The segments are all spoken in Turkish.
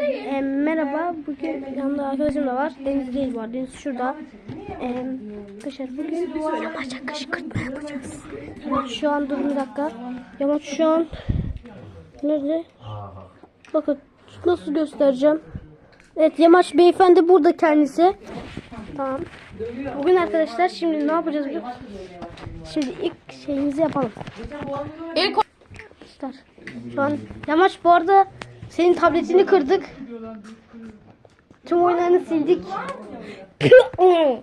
E, merhaba. Bugün yanımda arkadaşım da var. Deniz değil var. Deniz şurada. E, dışarı bugün yamaç kışkırtma yapacağız. Evet, şu an dur bir dakika. Yamaç şu an nerede? Bakın nasıl göstereceğim. Evet Yamaç beyefendi burada kendisi. Tamam. Bugün arkadaşlar şimdi ne yapacağız biliyor musun? Şimdi ilk şeyimizi yapalım. İlk Arkadaşlar şu an Yamaç bu arada senin tabletini kırdık. Tüm oyunlarını sildik.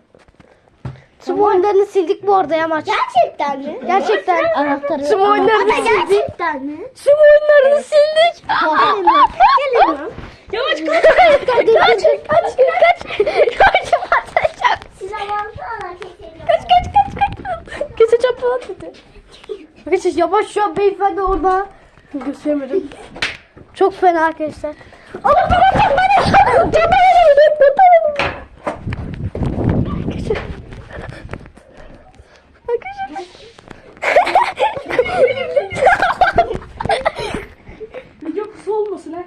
Tüm oyunlarını sildik bu arada Yamaç. Gerçekten mi? Gerçekten. Anahtarı. Tüm oyunlarını Ama sildik. gerçekten mi? Tüm oyunlarını sildik. Gelin lan. Gelin lan. Yamaç kaç kaç kaç kaç kaç kaç kaç. Kaç kaç kaç kaç. Keseceğim falan dedi. Yavaş şu an beyefendi orada. Gösteremedim. Çok fena arkadaşlar. Allah bırakın beni. Çok fena. Arkadaşlar. video kısa olmasın ha.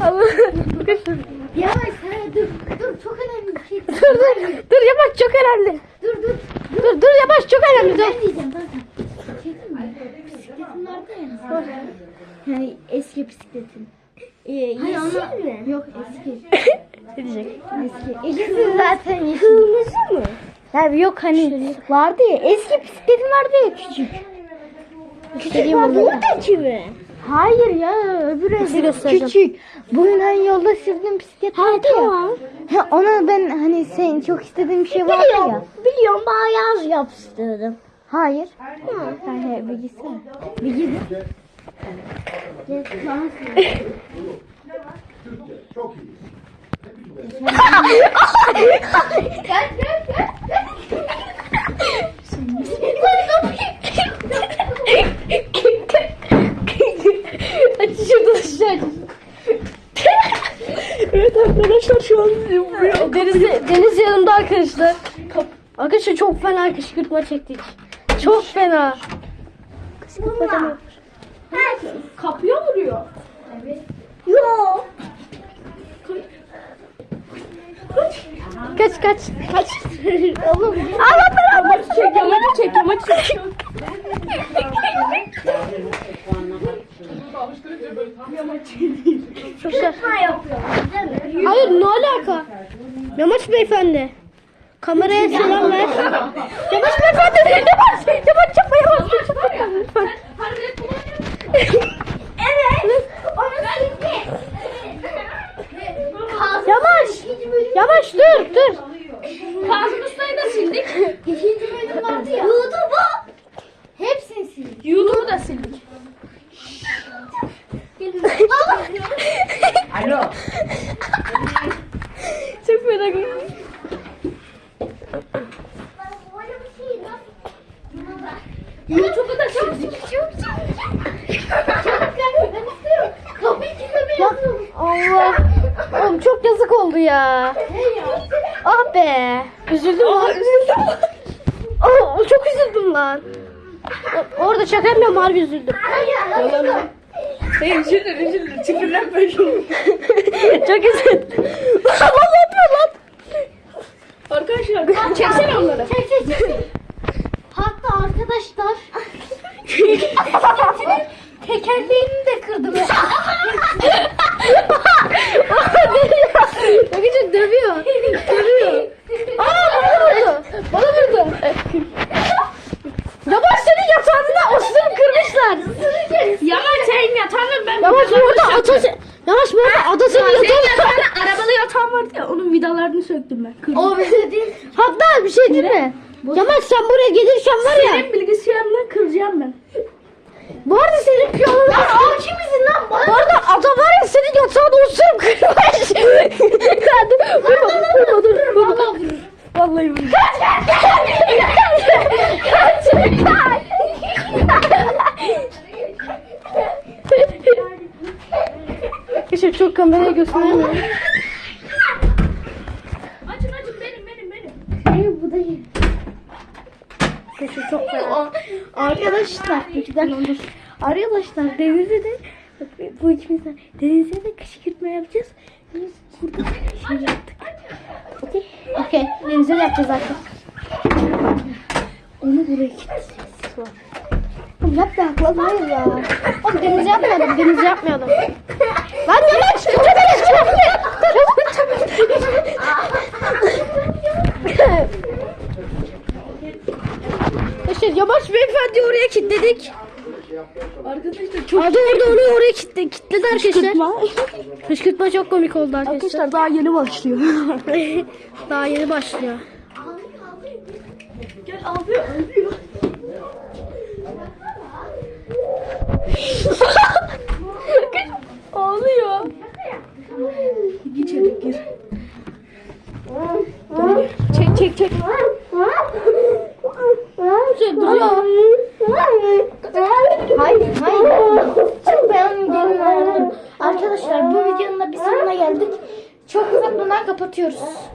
Arkadaşlar. Yavaş hayır dur. Dur çok önemli bir şey. Dur dur. Dur yavaş çok önemli. Dur dur. Dur dur yavaş çok önemli. Dur. Ben diyeceğim zaten. Bisikletin mi? Bisikletin vardı ya. Yani eski bisikletin. Ee, yeşil mi? Yok eski. Ne diyecek? Eski. Eski zaten yeşil. Kırmızı mı? Yani yok hani vardı ya eski bisikletin vardı ya küçük. Küçük var mı? buradaki mi? Hayır ya Nasıl göstereceğim? küçük. Bugün hani yolda sürdüğüm bisiklet vardı ya. Ha, ona ben hani sen çok istediğim bir şey vardı ya. Biliyorum bana yaz yapıştırdım. Hayır. Ha. Hayır. Çok iyi. Evet arkadaşlar şu an deniz, deniz yanımda arkadaşlar. Arkadaşlar çok fena kışkırtma çektik. Çok fena. Kışkırtma demek. Kapıya vuruyor. Yok. Kaç kaç kaç. Oğlum Allah beraber Çek yamacı çek yamacı çek. Arkadaşlar. Hayır ne alaka? Yamaç beyefendi. Kameraya selam ver. Yamaç beyefendi. Yamaç. Yamaç yapma yamaç. Yapma lütfen. Evet. Onu sildi. Yamaç. Yamaç dur dur. Kazım Usta'yı da sildik. İkinci bölüm vardı ya. YouTube'u. Hepsini sildik. YouTube'u da sildik. Alo. Çok fena gülüyor. YouTube'u da sildik. Allah. Oğlum çok yazık oldu ya. Ah be. Üzüldüm lan. Üzüldüm. Oh, çok üzüldüm lan. Orada şaka yapmıyorum harbi üzüldüm. Hey üzülür üzülür. Çifirlenme şunu. çok üzüldüm. Lan ne yapıyor lan? Arkadaşlar çeksene onları. Çek çek çek. Hatta arkadaşlar tekerleğini de kırdım. Bakın dövüyor. Dövüyor. Aa bana vurdu. Bana vurdu. Yavaş senin yatağında osurup kırmışlar. Yamaç senin yatağını ben Yavaş burada atası. Yavaş burada Senin yatağı. yatağında arabalı yatağın vardı ya onun vidalarını söktüm ben. Kırdım. O bize değil. Hatta bir şey değil mi? Yamaç sen buraya gelirken var ya. Senin bilgisayarını kıracağım ben. Bu arada senin piyanonun... Lan o kimizin lan? Bu arada ada var ya senin yatağını osurup kırmış. Keşke çok kameraya gösteremiyorum. Açın açın benim benim benim. Hayır bu değil. Keşke çok fena. Arkadaşlar, ben Arkadaşlar denizde de bu ikimizden denize de kışkırtma yapacağız. Biz burada şey yaptık. Okey. Okey. Denize de yapacağız zaten. Onu buraya kilitleyeceğiz. Oğlum yapma lan hayır ya. Oğlum denize yapmayalım. Denize yapmayalım. Lan yavaş. Çabuk çabuk. Arkadaşlar yavaş beyefendi oraya kilitledik. Arkadaşlar çok Adı orada onu oraya kilitle, kilitledi arkadaşlar. kışkırtma. Kışkırtma çok komik oldu arkadaşlar. Arkadaşlar daha yeni başlıyor. Daha yeni başlıyor. Gel abi ölüyor. Ağlıyor. Gir içeri gir. Çek çek çek. Duruyor. Hayır, hayır. Çık ben onun gelin ayrıldım. Arkadaşlar bu videonun da bir sonuna geldik. Çok uzak bundan kapatıyoruz.